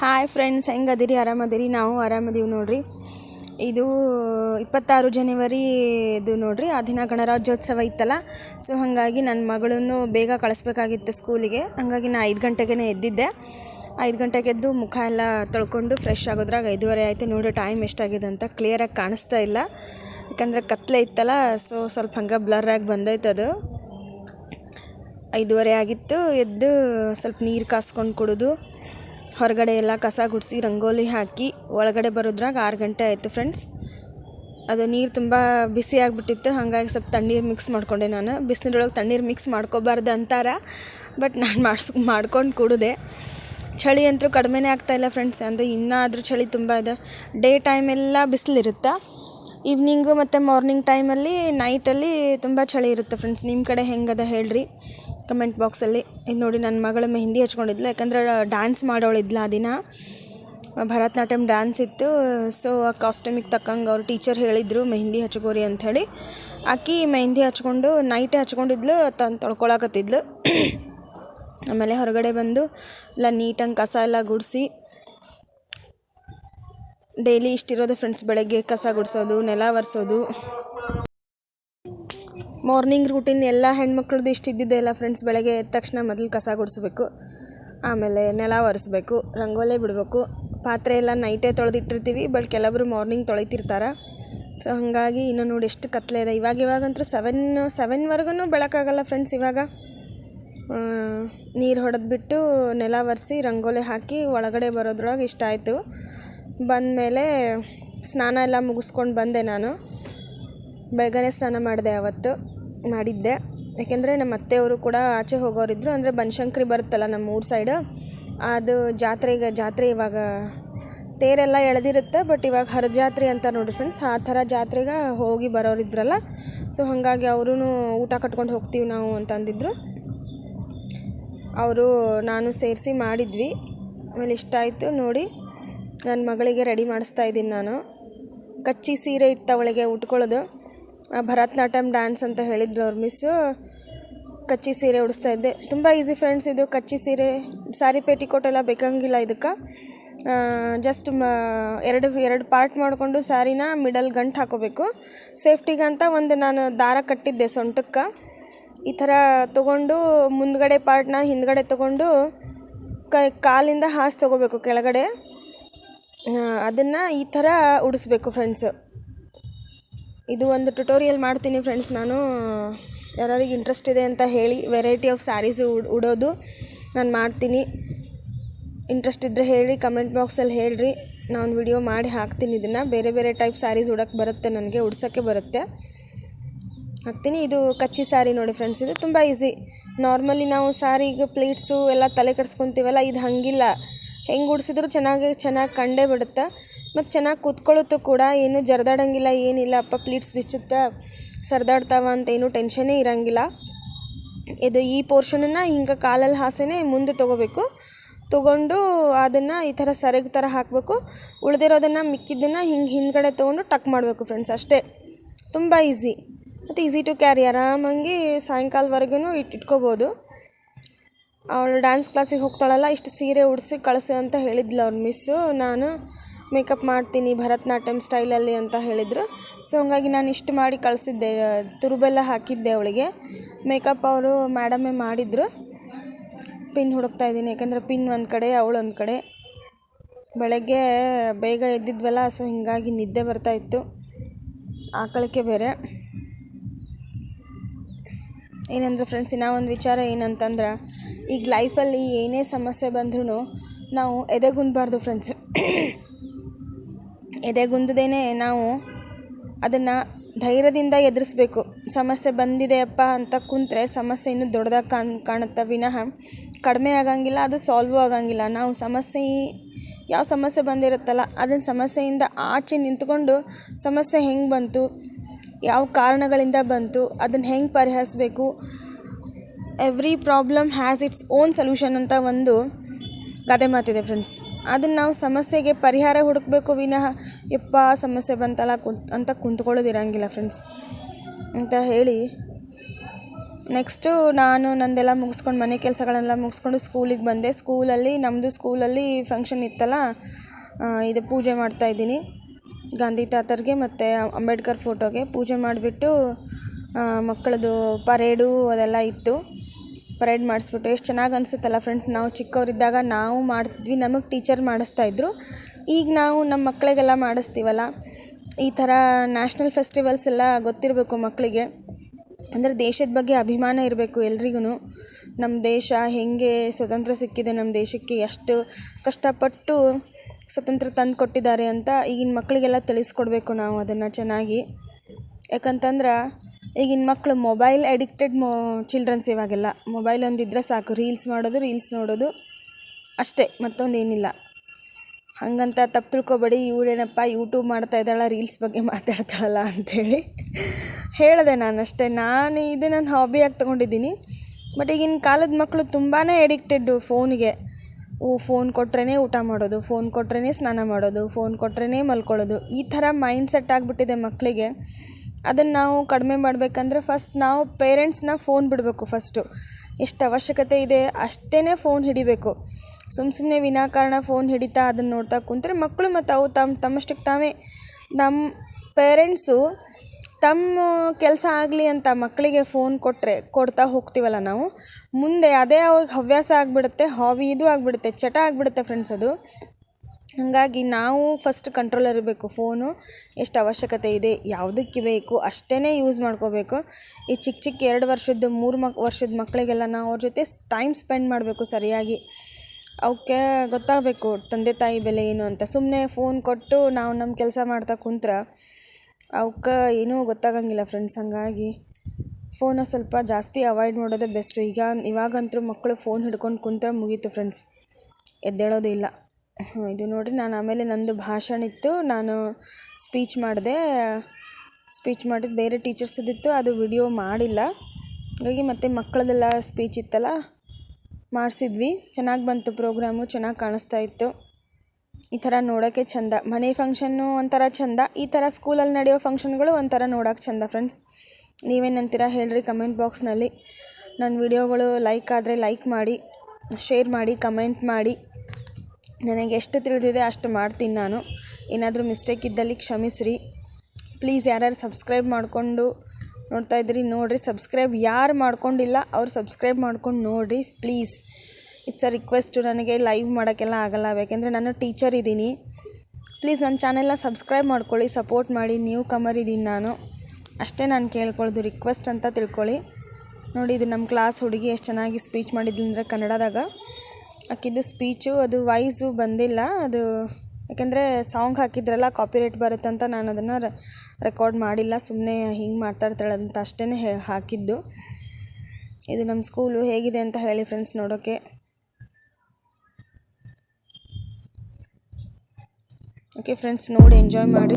Hi friends ಹೆಂಗೆ ಅದಿರಿ? ಆರಾಮದಿರಿ ನಾವು ಆರಾಮದೀವಿ ನೋಡ್ರಿ. ಇದು ಇಪ್ಪತ್ತಾರು ಜನವರಿ ಇದು ನೋಡ್ರಿ, ಆ ದಿನ ಗಣರಾಜ್ಯೋತ್ಸವ ಇತ್ತಲ್ಲ. ಸೊ ಹಾಗಾಗಿ ನನ್ನ ಮಗಳನ್ನು ಬೇಗ ಕಳಿಸ್ಬೇಕಾಗಿತ್ತು ಸ್ಕೂಲಿಗೆ ಹಾಗಾಗಿ ನಾನು ಐದು ಗಂಟೆಗೆ ಎದ್ದಿದ್ದೆ. ಐದು ಗಂಟೆಗೆ ಎದ್ದು ಮುಖ ಎಲ್ಲ ತೊಳ್ಕೊಂಡು ಫ್ರೆಶ್ ಆಗೋದ್ರಾಗ ಐದುವರೆ ಆಯಿತು. ನೋಡಿ ಟೈಮ್ ಎಷ್ಟಾಗಿದೆ ಅಂತ ಕ್ಲಿಯರಾಗಿ ಕಾಣಿಸ್ತಾ ಇಲ್ಲ. ಯಾಕಂದರೆ ಕತ್ಲೆ ಇತ್ತಲ್ಲ ಸೊ ಸ್ವಲ್ಪ ಹಂಗೆ ಬ್ಲರಾಗಿ ಬಂದೈತೆ ಅದು. ಐದುವರೆ ಆಗಿತ್ತು, ಎದ್ದು ಸ್ವಲ್ಪ ನೀರು ಕಾಸ್ಕೊಂಡು ಕುಡಿದು. ಹೊರಗಡೆ ಎಲ್ಲ ಕಸ ಗುಡಿಸಿ ರಂಗೋಲಿ ಹಾಕಿ ಒಳಗಡೆ ಬರೋದ್ರಾಗ ಆರು ಗಂಟೆ ಆಯಿತು ಫ್ರೆಂಡ್ಸ್ ಅದು ನೀರು ತುಂಬ ಬಿಸಿ ಆಗಿಬಿಟ್ಟಿತ್ತು, ಹಾಗಾಗಿ ಸ್ವಲ್ಪ ತಣ್ಣೀರು ಮಿಕ್ಸ್ ಮಾಡಿಕೊಂಡೆ ನಾನು. ಬಿಸಿನೀರೊಳಗೆ ತಣ್ಣೀರು ಮಿಕ್ಸ್ ಮಾಡ್ಕೋಬಾರ್ದು ಅಂತಾರೆ ಬಟ್ ನಾನು ಮಾಡಿಸ್, ಮಾಡ್ಕೊಂಡು ಕೂಡಿದೆ. ಚಳಿ ಅಂತೂ ಕಡಿಮೆನೇ ಆಗ್ತಾಯಿಲ್ಲ ಫ್ರೆಂಡ್ಸ್ ಅಂದರೆ ಇನ್ನಾದರೂ ಚಳಿ ತುಂಬ ಇದೆ. ಡೇ ಟೈಮೆಲ್ಲ ಬಿಸಿಲಿರುತ್ತೆ? ಈವ್ನಿಂಗು ಮತ್ತು ಮಾರ್ನಿಂಗ್ ಟೈಮಲ್ಲಿ ನೈಟಲ್ಲಿ ತುಂಬ ಚಳಿ ಇರುತ್ತೆ ಫ್ರೆಂಡ್ಸ್ ನಿಮ್ಮ ಕಡೆ ಹೆಂಗದ ಹೇಳ್ರಿ? ಕಮೆಂಟ್ ಬಾಕ್ಸಲ್ಲಿ ಇದು ನೋಡಿ ನನ್ನ ಮಗಳು ಮೆಹಂದಿ ಹಚ್ಕೊಂಡಿದ್ಲು, ಯಾಕಂದ್ರೆ ಡ್ಯಾನ್ಸ್ ಮಾಡೋಳಿದ್ಲು ಆ ದಿನ. ಭರತನಾಟ್ಯಮ್ ಡ್ಯಾನ್ಸ್ ಇತ್ತು ಸೊ ಆ ಕಾಸ್ಟ್ಯೂಮಿಗೆ ತಕ್ಕಂಗೆ ಅವ್ರು ಟೀಚರ್ ಹೇಳಿದರು, ಮೆಹಂದಿ ಹಚ್ಕೋರಿ ಅಂಥೇಳಿ ಆಕಿ ಮೆಹಂದಿ ಹಚ್ಕೊಂಡು ನೈಟೇ ಹಚ್ಕೊಂಡಿದ್ಲು ತಂದು ತೊಳ್ಕೊಳಕತ್ತಿದ್ಲು. ಆಮೇಲೆ ಹೊರಗಡೆ ಬಂದು ಎಲ್ಲ ನೀಟಾಗಿ ಕಸ ಎಲ್ಲ ಗುಡಿಸಿ. ಡೈಲಿ ಇಷ್ಟಿರೋದು ಫ್ರೆಂಡ್ಸ್ ಬೆಳಗ್ಗೆ ಕಸ ಗುಡಿಸೋದು, ನೆಲ ಒರೆಸೋದು. ಮಾರ್ನಿಂಗ್ ರೂಟೀನ್ ಎಲ್ಲ ಹೆಣ್ಮಕ್ಳದ್ದು ಇಷ್ಟು ಇದ್ದಿದ್ದೆ ಎಲ್ಲ ಫ್ರೆಂಡ್ಸ್ ಬೆಳಗ್ಗೆ ಎದ್ದ ತಕ್ಷಣ ಮೊದಲು ಕಸ ಗುಡಿಸ್ಬೇಕು. ಆಮೇಲೆ ನೆಲ ಒರೆಸ್ಬೇಕು, ರಂಗೋಲೆ ಬಿಡಬೇಕು. ಪಾತ್ರೆ ಎಲ್ಲ ನೈಟೇ ತೊಳೆದಿಟ್ಟಿರ್ತೀವಿ ಬಟ್ ಕೆಲವರು ಮಾರ್ನಿಂಗ್ ತೊಳಿತಿರ್ತಾರೆ. ಸೊ ಹಾಗಾಗಿ ಇನ್ನು ನೋಡಿ ಎಷ್ಟು ಕತ್ಲೆ ಇದೆ. ಇವಾಗ ಇವಾಗಂತೂ ಸೆವೆನ್ ಸೆವೆನ್ವರೆಗೂ ಬೆಳಕಾಗಲ್ಲ ಫ್ರೆಂಡ್ಸ್ ಇವಾಗ. ನೀರು ಹೊಡೆದ್ಬಿಟ್ಟು ನೆಲ ಒರೆಸಿ ರಂಗೋಲಿ ಹಾಕಿ ಒಳಗಡೆ ಬರೋದ್ರೊಳಗೆ ಇಷ್ಟ ಆಯಿತು. ಬಂದಮೇಲೆ ಸ್ನಾನ ಎಲ್ಲ ಮುಗಿಸ್ಕೊಂಡು ಬಂದೆ ನಾನು. ಬೇಗನೆ ಸ್ನಾನ ಮಾಡಿದೆ ಅವತ್ತು. ಮಾಡಿದ್ದೆ ಯಾಕೆಂದರೆ ನಮ್ಮ ಅತ್ತೆಯವರು ಕೂಡ ಆಚೆ ಹೋಗೋರಿದ್ದರು ಅಂದರೆ ಬನಶಂಕರಿ ಬರುತ್ತಲ್ಲ ನಮ್ಮ ಊರ ಸೈಡು ಅದು ಜಾತ್ರೆಗೆ, ಜಾತ್ರೆ ಇವಾಗ ತೇರೆಲ್ಲ ಎಳೆದಿರುತ್ತೆ. ಬಟ್ ಇವಾಗ ಹರಜಾತ್ರೆ ಅಂತ ನೋಡಿ ಫ್ರೆಂಡ್ಸ್ ಆ ಥರ ಜಾತ್ರೆಗೆ ಹೋಗಿ ಬರೋರಿದ್ರಲ್ಲ. ಸೊ ಹಾಗಾಗಿ ಅವರೂ ಊಟ ಕಟ್ಕೊಂಡು ಹೋಗ್ತೀವಿ ನಾವು ಅಂತಂದಿದ್ರು ಅವರು ನಾನು ಸೇರಿಸಿ ಮಾಡಿದ್ವಿ. ಆಮೇಲೆ ಇಷ್ಟ ಆಯಿತು ನೋಡಿ ನನ್ನ ಮಗಳಿಗೆ ರೆಡಿ ಮಾಡಿಸ್ತಾ ಇದ್ದೀನಿ ನಾನು. ಕಚ್ಚಿ ಸೀರೆ ಇತ್ತು ಅವಳಿಗೆ ಉಟ್ಕೊಳ್ಳೋದು. ಭರತನಾಟ್ಯಮ್ ಡ್ಯಾನ್ಸ್ ಅಂತ ಹೇಳಿದ್ರು ಅವ್ರ ಮಿಸ್ಸು ಕಚ್ಚಿ ಸೀರೆ ಉಡಿಸ್ತಾ ಇದ್ದೆ. ತುಂಬ ಈಸಿ ಫ್ರೆಂಡ್ಸ್ ಇದು. ಕಚ್ಚಿ ಸೀರೆ ಸಾರಿ ಪೇಟಿಕೋಟ್ ಎಲ್ಲ ಬೇಕಾಗಿಲ್ಲ ಇದಕ್ಕೆ. ಜಸ್ಟ್ ಮ, ಎರಡು ಎರಡು ಪಾರ್ಟ್ ಮಾಡಿಕೊಂಡು ಸ್ಯಾರಿನ ಮಿಡಲ್ ಗಂಟು ಹಾಕೋಬೇಕು. ಸೇಫ್ಟಿಗಂತ ಒಂದು ನಾನು ದಾರ ಕಟ್ಟಿದ್ದೆ ಸೊಂಟಕ್ಕೆ. ಈ ಥರ ತೊಗೊಂಡು ಮುಂದ್ಗಡೆ ಪಾರ್ಟ್ನ ಹಿಂದ್ಗಡೆ ತೊಗೊಂಡು ಕೈ, ಕಾಲಿಂದ ಹಾಸಿ ತೊಗೋಬೇಕು ಕೆಳಗಡೆ. ಅದನ್ನು ಈ ಥರ ಉಡಿಸ್ಬೇಕು ಫ್ರೆಂಡ್ಸು ಇದು ಒಂದು ಟ್ಯುಟೋರಿಯಲ್ ಮಾಡ್ತೀನಿ ಫ್ರೆಂಡ್ಸ್ ನಾನು ಯಾರ್ಯಾರಿಗೆ ಇಂಟ್ರೆಸ್ಟ್ ಇದೆ ಅಂತ ಹೇಳಿ ವೆರೈಟಿ ಆಫ್ ಸ್ಯಾರೀಸು ಉಡೋದು ನಾನು ಮಾಡ್ತೀನಿ. ಇಂಟ್ರೆಸ್ಟ್ ಇದ್ದರೆ ಹೇಳಿ ಕಮೆಂಟ್ ಬಾಕ್ಸಲ್ಲಿ ಹೇಳ್ರಿ. ನಾನು ವಿಡಿಯೋ ಮಾಡಿ ಹಾಕ್ತೀನಿ ಇದನ್ನು. ಬೇರೆ ಬೇರೆ ಟೈಪ್ ಸ್ಯಾರೀಸ್ ಉಡೋಕ್ಕೆ ಬರುತ್ತೆ ನನಗೆ, ಉಡ್ಸೋಕ್ಕೆ ಬರುತ್ತೆ. ಹಾಕ್ತೀನಿ. ಇದು ಕಚ್ಚಿ ಸ್ಯಾರಿ ನೋಡಿ ಫ್ರೆಂಡ್ಸ್ ಇದು ತುಂಬ ಈಸಿ ನಾರ್ಮಲಿ ನಾವು ಸ್ಯಾರಿಗೆ ಪ್ಲೇಟ್ಸು ಎಲ್ಲ ತಲೆ ಕಟ್ಸ್ಕೊತೀವಲ್ಲ ಇದು ಹಾಗಿಲ್ಲ. ಹೆಂಗೆ ಉಡ್ಸಿದ್ರು ಚೆನ್ನಾಗಿ ಚೆನ್ನಾಗಿ ಕಂಡೇ ಬಿಡುತ್ತೆ? ಮತ್ತು ಚೆನ್ನಾಗಿ ಕೂತ್ಕೊಳ್ಳುತ್ತೆ ಕೂಡ ಏನು ಜರದಾಡಂಗಿಲ್ಲ, ಏನಿಲ್ಲ, ಅಪ್ಪ ಪ್ಲೀಟ್ಸ್ ಬಿಚ್ಚುತ್ತೆ ಸರ್ದಾಡ್ತಾವ ಅಂತ ಏನೂ ಟೆನ್ಷನ್ನೇ ಇರೋಂಗಿಲ್ಲ. ಇದು ಈ ಪೋರ್ಷನನ್ನು ಹಿಂಗೆ ಕಾಲಲ್ಲಿ ಹಾಸೇನೆ ಮುಂದೆ ತೊಗೋಬೇಕು. ತೊಗೊಂಡು ಅದನ್ನು ಈ ಥರ ಸೆರಗು ಥರ ಹಾಕಬೇಕು. ಉಳಿದಿರೋದನ್ನು ಮಿಕ್ಕಿದ್ದನ್ನು ಹಿಂಗೆ ಹಿಂದ್ಗಡೆ ತೊಗೊಂಡು ಟಕ್ ಮಾಡಬೇಕು ಫ್ರೆಂಡ್ಸ್ ಅಷ್ಟೇ. ತುಂಬ ಈಸಿ ಮತ್ತು ಈಸಿ ಟು ಕ್ಯಾರಿ ಆರಾಮಾಗಿ ಸಾಯಂಕಾಲವರೆಗೂ ಇಟ್ಟು ಇಟ್ಕೋಬೋದು. ಅವಳು ಡ್ಯಾನ್ಸ್ ಕ್ಲಾಸಿಗೆ ಹೋಗ್ತಾಳಲ್ಲ, ಇಷ್ಟು ಸೀರೆ ಉಡಿಸಿ ಕಳಿಸು ಅಂತ ಹೇಳಿದ್ಲು ಅವ್ರ ಮಿಸ್ಸು ನಾನು ಮೇಕಪ್ ಮಾಡ್ತೀನಿ ಭರತನಾಟ್ಯಮ್ ಸ್ಟೈಲಲ್ಲಿ ಅಂತ ಹೇಳಿದರು. ಸೊ ಹಂಗಾಗಿ ನಾನು ಇಷ್ಟು ಮಾಡಿ ಕಳಿಸಿದ್ದೆ, ತುರುಬೆಲ್ಲ ಹಾಕಿದ್ದೆ ಅವಳಿಗೆ. ಮೇಕಪ್ ಅವರು ಮೇಡಮೇ ಮಾಡಿದರು. ಪಿನ್ ಹುಡುಕ್ತಾ ಇದ್ದೀನಿ, ಯಾಕಂದರೆ ಪಿನ್ ಒಂದು ಕಡೆ, ಅವಳು ಒಂದು ಕಡೆ. ಬೆಳಗ್ಗೆ ಬೇಗ ಎದ್ದಿದ್ವಲ್ಲ ಸೊ ಹೀಗಾಗಿ ನಿದ್ದೆ ಬರ್ತಾಯಿತ್ತು ಆಕಳಕ್ಕೆ ಬೇರೆ. ಏನಂದ್ರೆ ಫ್ರೆಂಡ್ಸ್ ಇನ್ನೂ ಒಂದು ವಿಚಾರ ಏನಂತಂದ್ರೆ, ಈಗ ಲೈಫಲ್ಲಿ ಏನೇ ಸಮಸ್ಯೆ ಬಂದ್ರೂ ನಾವು ಎದೆಗುಂದಬಾರ್ದು ಫ್ರೆಂಡ್ಸ್ ಎದೆಗುಂದದೇನೆ ನಾವು ಅದನ್ನು ಧೈರ್ಯದಿಂದ ಎದುರಿಸ್ಬೇಕು. ಸಮಸ್ಯೆ ಬಂದಿದೆಯಪ್ಪ ಅಂತ ಕುಂತ್ರೆ ಸಮಸ್ಯೆ ಇನ್ನೂ ದೊಡ್ಡದಾಗಿ ಕಾಣ್, ಕಾಣುತ್ತೆ ವಿನಃ ಕಡಿಮೆ ಆಗಂಗಿಲ್ಲ, ಅದು ಸಾಲ್ವ್ ಆಗಂಗಿಲ್ಲ. ನಾವು ಸಮಸ್ಯೆ ಯಾವ ಸಮಸ್ಯೆ ಬಂದಿರುತ್ತಲ್ಲ ಅದನ್ನ ಸಮಸ್ಯೆಯಿಂದ ಆಚೆ ನಿಂತ್ಕೊಂಡು ಸಮಸ್ಯೆ ಹೆಂಗೆ ಬಂತು, ಯಾವ ಕಾರಣಗಳಿಂದ ಬಂತು ಅದನ್ನು ಹೆಂಗೆ ಪರಿಹರಿಸ್ಬೇಕು every problem has its own solution ಅಂತ ಒಂದು ಗಾದೆ ಮಾತಿದೆ ಫ್ರೆಂಡ್ಸ್ ಅದನ್ನು ನಾವು ಸಮಸ್ಯೆಗೆ ಪರಿಹಾರ ಹುಡುಕಬೇಕು ವಿನಃ, ಯಪ್ಪ, ಸಮಸ್ಯೆ ಬಂತಲ್ಲ, ಕುಂತ್ ಅಂತ ಕುಂತ್ಕೊಳ್ಳೋದಿರಂಗಿಲ್ಲ ಫ್ರೆಂಡ್ಸ್ ಅಂತ ಹೇಳಿ ನೆಕ್ಸ್ಟು ನಾನು ನಂದೆಲ್ಲ ಮುಗಿಸ್ಕೊಂಡು ಮನೆ ಕೆಲಸಗಳೆಲ್ಲ ಮುಗಿಸ್ಕೊಂಡು ಸ್ಕೂಲಿಗೆ ಬಂದೆ. ಸ್ಕೂಲಲ್ಲಿ ನಮ್ಮದು ಸ್ಕೂಲಲ್ಲಿ ಫಂಕ್ಷನ್ ಇತ್ತಲ್ಲ ಇದು ಪೂಜೆ ಮಾಡ್ತಾಯಿದ್ದೀನಿ ಗಾಂಧಿ ತಾತರಿಗೆ ಮತ್ತು ಅಂಬೇಡ್ಕರ್ ಫೋಟೋಗೆ ಪೂಜೆ ಮಾಡಿಬಿಟ್ಟು ಮಕ್ಕಳದು ಪರೇಡು ಅದೆಲ್ಲ ಇತ್ತು. ಪರೇಡ್ ಮಾಡಿಸ್ಬಿಟ್ಟು ಎಷ್ಟು ಚೆನ್ನಾಗಿ ಅನಿಸುತ್ತಲ್ಲ ಫ್ರೆಂಡ್ಸ್ ನಾವು ಚಿಕ್ಕವರಿದ್ದಾಗ ನಾವು ಮಾಡ್ತಿದ್ವಿ, ನಮಗೆ ಟೀಚರ್ ಮಾಡಿಸ್ತಾಯಿದ್ರು ಈಗ ನಾವು ನಮ್ಮ ಮಕ್ಕಳಿಗೆಲ್ಲ ಮಾಡಿಸ್ತೀವಲ್ಲ, ಈ ಥರ ನ್ಯಾಷ್ನಲ್ ಫೆಸ್ಟಿವಲ್ಸ್ ಎಲ್ಲ ಗೊತ್ತಿರಬೇಕು ಮಕ್ಕಳಿಗೆ ಅಂದರೆ ದೇಶದ ಬಗ್ಗೆ ಅಭಿಮಾನ ಇರಬೇಕು ಎಲ್ರಿಗೂ ನಮ್ಮ ದೇಶ ಹೇಗೆ ಸ್ವತಂತ್ರ ಸಿಕ್ಕಿದೆ ನಮ್ಮ ದೇಶಕ್ಕೆ, ಎಷ್ಟು ಕಷ್ಟಪಟ್ಟು ಸ್ವತಂತ್ರ ತಂದು ಕೊಟ್ಟಿದ್ದಾರೆ ಅಂತ ಈಗಿನ ಮಕ್ಕಳಿಗೆಲ್ಲ ತಿಳಿಸ್ಕೊಡ್ಬೇಕು ನಾವು ಅದನ್ನು ಚೆನ್ನಾಗಿ. ಯಾಕಂತಂದ್ರೆ ಈಗಿನ ಮಕ್ಕಳು ಮೊಬೈಲ್ ಅಡಿಕ್ಟೆಡ್ ಮೊ ಚಿಲ್ಡ್ರನ್ಸ್ ಇವಾಗೆಲ್ಲ. ಮೊಬೈಲ್ ಒಂದಿದ್ರೆ ಸಾಕು. ರೀಲ್ಸ್ ಮಾಡೋದು ರೀಲ್ಸ್ ನೋಡೋದು ಅಷ್ಟೇ. ಮತ್ತೊಂದು ಏನಿಲ್ಲ. ಹಾಗಂತ ತಪ್ಪು ತಿಳ್ಕೊಬೇಡಿ. ಇವಳೇನಪ್ಪ ಯೂಟ್ಯೂಬ್ ಮಾಡ್ತಾ ಇದ್ದಾಳೆ ರೀಲ್ಸ್ ಬಗ್ಗೆ ಮಾತಾಡ್ತಾಳಲ್ಲ ಅಂಥೇಳಿ ಹೇಳಿದೆ ನಾನು ಅಷ್ಟೇ. ನಾನು ಇದು ನನ್ನ ಹಾಬಿಯಾಗಿ ತೊಗೊಂಡಿದ್ದೀನಿ. ಬಟ್ ಈಗಿನ ಕಾಲದ ಮಕ್ಕಳು ತುಂಬಾ ಎಡಿಕ್ಟೆಡ್ಡು ಫೋನಿಗೆ ಓ ಫೋನ್ ಕೊಟ್ರೇ ಊಟ ಮಾಡೋದು ಫೋನ್ ಕೊಟ್ರೇ ಸ್ನಾನ ಮಾಡೋದು ಫೋನ್ ಕೊಟ್ರೇ ಮಲ್ಕೊಳ್ಳೋದು. ಈ ಥರ ಮೈಂಡ್ ಸೆಟ್ ಆಗಿಬಿಟ್ಟಿದೆ ಮಕ್ಕಳಿಗೆ ಅದನ್ನು ನಾವು ಕಡಿಮೆ ಮಾಡಬೇಕಂದ್ರೆ ಫಸ್ಟ್ ನಾವು ಪೇರೆಂಟ್ಸ್ನ ಫೋನ್ ಬಿಡಬೇಕು ಫಸ್ಟು ಎಷ್ಟು ಅವಶ್ಯಕತೆ ಇದೆ ಅಷ್ಟೇ ಫೋನ್ ಹಿಡಿಬೇಕು. ಸುಮ್ಮ ಸುಮ್ಮನೆ ವಿನಾಕಾರಣ ಫೋನ್ ಹಿಡಿತಾ ಅದನ್ನು ನೋಡ್ತಾ ಕುಂತರೆ ಮಕ್ಕಳು ಮತ್ತು ಅವು ತಮ್ಮ ತಮ್ಮಷ್ಟಕ್ಕೆ ತಾವೇ ನಮ್ಮ ಪೇರೆಂಟ್ಸು ತಮ್ಮ ಕೆಲಸ ಆಗಲಿ ಅಂತ ಮಕ್ಕಳಿಗೆ ಫೋನ್ ಕೊಟ್ಟರೆ ಕೊಡ್ತಾ ಹೋಗ್ತೀವಲ್ಲ ನಾವು, ಮುಂದೆ ಅದೇ ಅವ್ರಿಗೆ ಹವ್ಯಾಸ ಆಗಿಬಿಡುತ್ತೆ ಹಾಬಿ ಇದು ಆಗಿಬಿಡುತ್ತೆ, ಚಟ ಆಗಿಬಿಡುತ್ತೆ ಫ್ರೆಂಡ್ಸ್ ಅದು. ಹಾಗಾಗಿ ನಾವು ಫಸ್ಟ್ ಕಂಟ್ರೋಲ್ ಇರಬೇಕು ಫೋನು ಎಷ್ಟು ಅವಶ್ಯಕತೆ ಇದೆ, ಯಾವುದಕ್ಕೆ ಬೇಕು ಅಷ್ಟೇ ಯೂಸ್ ಮಾಡ್ಕೋಬೇಕು. ಈ ಚಿಕ್ಕ ಚಿಕ್ಕ ಎರಡು ವರ್ಷದ್ದು, ಮೂರು ಮಕ್ ವರ್ಷದ ಮಕ್ಕಳಿಗೆಲ್ಲ ನಾವು ಅವ್ರ ಜೊತೆ ಟೈಮ್ ಸ್ಪೆಂಡ್ ಮಾಡಬೇಕು ಸರಿಯಾಗಿ. ಅವಕ್ಕೆ ಗೊತ್ತಾಗಬೇಕು, ತಂದೆ ತಾಯಿ ಬೆಲೆ ಏನು ಅಂತ. ಸುಮ್ಮನೆ ಫೋನ್ ಕೊಟ್ಟು ನಾವು ನಮ್ಮ ಕೆಲಸ ಮಾಡ್ತಾ ಕುಂತ್ರೆ ಅವಕ್ಕೆ ಏನೂ ಗೊತ್ತಾಗಂಗಿಲ್ಲ ಫ್ರೆಂಡ್ಸ್ ಹಾಗಾಗಿ. ಫೋನ ಸ್ವಲ್ಪ ಜಾಸ್ತಿ ಅವಾಯ್ಡ್ ಮಾಡೋದೇ ಬೆಸ್ಟು ಈಗ ಇವಾಗಂತೂ ಮಕ್ಕಳು ಫೋನ್ ಹಿಡ್ಕೊಂಡು ಕುಂತ್ರೆ ಮುಗೀತು ಫ್ರೆಂಡ್ಸ್ ಎದ್ದೇಳೋದೇ ಇಲ್ಲ. ಇದು ನೋಡಿರಿ ನಾನು ಆಮೇಲೆ ನಂದು ಭಾಷಣ ಇತ್ತು. ನಾನು ಸ್ಪೀಚ್ ಮಾಡಿದೆ. ಸ್ಪೀಚ್ ಮಾಡಿದ್ದು ಬೇರೆ ಟೀಚರ್ಸದಿತ್ತು ಅದು ವಿಡಿಯೋ ಮಾಡಿಲ್ಲ. ಹಾಗಾಗಿ ಮತ್ತು ಮಕ್ಕಳದೆಲ್ಲ ಸ್ಪೀಚ್ ಇತ್ತಲ್ಲ, ಮಾಡಿಸಿದ್ವಿ. ಚೆನ್ನಾಗಿ ಬಂತು ಪ್ರೋಗ್ರಾಮು ಚೆನ್ನಾಗಿ ಕಾಣಿಸ್ತಾ ಇತ್ತು. ಈ ಥರ ನೋಡೋಕ್ಕೆ ಚಂದ. ಮನೆ ಫಂಕ್ಷನ್ನು ಒಂಥರ ಚಂದ. ಈ ಥರ ಸ್ಕೂಲಲ್ಲಿ ನಡೆಯೋ ಫಂಕ್ಷನ್ಗಳು ಒಂಥರ ನೋಡೋಕೆ ಚಂದ ಫ್ರೆಂಡ್ಸ್ ನೀವೇನಂತೀರ ಹೇಳ್ರಿ ಕಮೆಂಟ್ ಬಾಕ್ಸ್ನಲ್ಲಿ ನನ್ನ ವಿಡಿಯೋಗಳು ಲೈಕ್ ಆದರೆ ಲೈಕ್ ಮಾಡಿ ಶೇರ್ ಮಾಡಿ ಕಮೆಂಟ್ ಮಾಡಿ. ನನಗೆ ಎಷ್ಟು ತಿಳಿದಿದೆ ಅಷ್ಟು ಮಾಡ್ತೀನಿ ನಾನು. ಏನಾದರೂ ಮಿಸ್ಟೇಕ್ ಇದ್ದಲ್ಲಿ ಕ್ಷಮಿಸ್ರಿ. ಪ್ಲೀಸ್ ಯಾರ್ಯಾರು ಸಬ್ಸ್ಕ್ರೈಬ್ ಮಾಡಿಕೊಂಡು ನೋಡ್ತಾ ಇದ್ದೀರಿ, ನೋಡಿರಿ. ಸಬ್ಸ್ಕ್ರೈಬ್ ಯಾರು ಮಾಡ್ಕೊಂಡಿಲ್ಲ, ಅವ್ರು ಸಬ್ಸ್ಕ್ರೈಬ್ ಮಾಡ್ಕೊಂಡು ನೋಡಿರಿ ಪ್ಲೀಸ್ ಇಟ್ಸ್ ಅ ರಿಕ್ವೆಸ್ಟು ನನಗೆ ಲೈವ್ ಮಾಡೋಕ್ಕೆಲ್ಲ ಆಗಲ್ಲ, ಯಾಕೆಂದರೆ ನಾನು ಟೀಚರ್ ಇದ್ದೀನಿ. ಪ್ಲೀಸ್ ನನ್ನ ಚಾನೆಲ್ನ ಸಬ್ಸ್ಕ್ರೈಬ್ ಮಾಡ್ಕೊಳ್ಳಿ ಸಪೋರ್ಟ್ ಮಾಡಿ. ನ್ಯೂ ಕಮರ್ ಇದ್ದೀನಿ ನಾನು. ಅಷ್ಟೇ ನಾನು ಕೇಳ್ಕೊಳ್ಳೋದು ರಿಕ್ವೆಸ್ಟ್ ಅಂತ ತಿಳ್ಕೊಳ್ಳಿ. ನೋಡಿ, ಇದು ನಮ್ಮ ಕ್ಲಾಸ್ ಹುಡುಗಿ ಎಷ್ಟು ಚೆನ್ನಾಗಿ ಸ್ಪೀಚ್ ಮಾಡಿದ್ಲಂದ್ರೆ ಕನ್ನಡದಾಗ. ಆಕಿದ್ದು ಸ್ಪೀಚು, ಅದು ವಾಯ್ಸು ಬಂದಿಲ್ಲ, ಅದು ಯಾಕೆಂದರೆ ಸಾಂಗ್ ಹಾಕಿದ್ರಲ್ಲ, ಕಾಪಿರೈಟ್ ಬರುತ್ತಂತ ನಾನು ಅದನ್ನು ರೆಕಾರ್ಡ್ ಮಾಡಿಲ್ಲ ಸುಮ್ಮನೆ ಹಿಂಗೆ ಮಾಡ್ತಾಯಿರ್ತಾಳೆ ಅಂತ ಅಷ್ಟೇ ಹಾಕಿದ್ದು. ಇದು ನಮ್ಮ ಸ್ಕೂಲು ಹೇಗಿದೆ ಅಂತ ಹೇಳಿ ಫ್ರೆಂಡ್ಸ್ ನೋಡೋಕ್ಕೆ ಓಕೆ ಫ್ರೆಂಡ್ಸ್ ನೋಡಿ ಎಂಜಾಯ್ ಮಾಡಿ.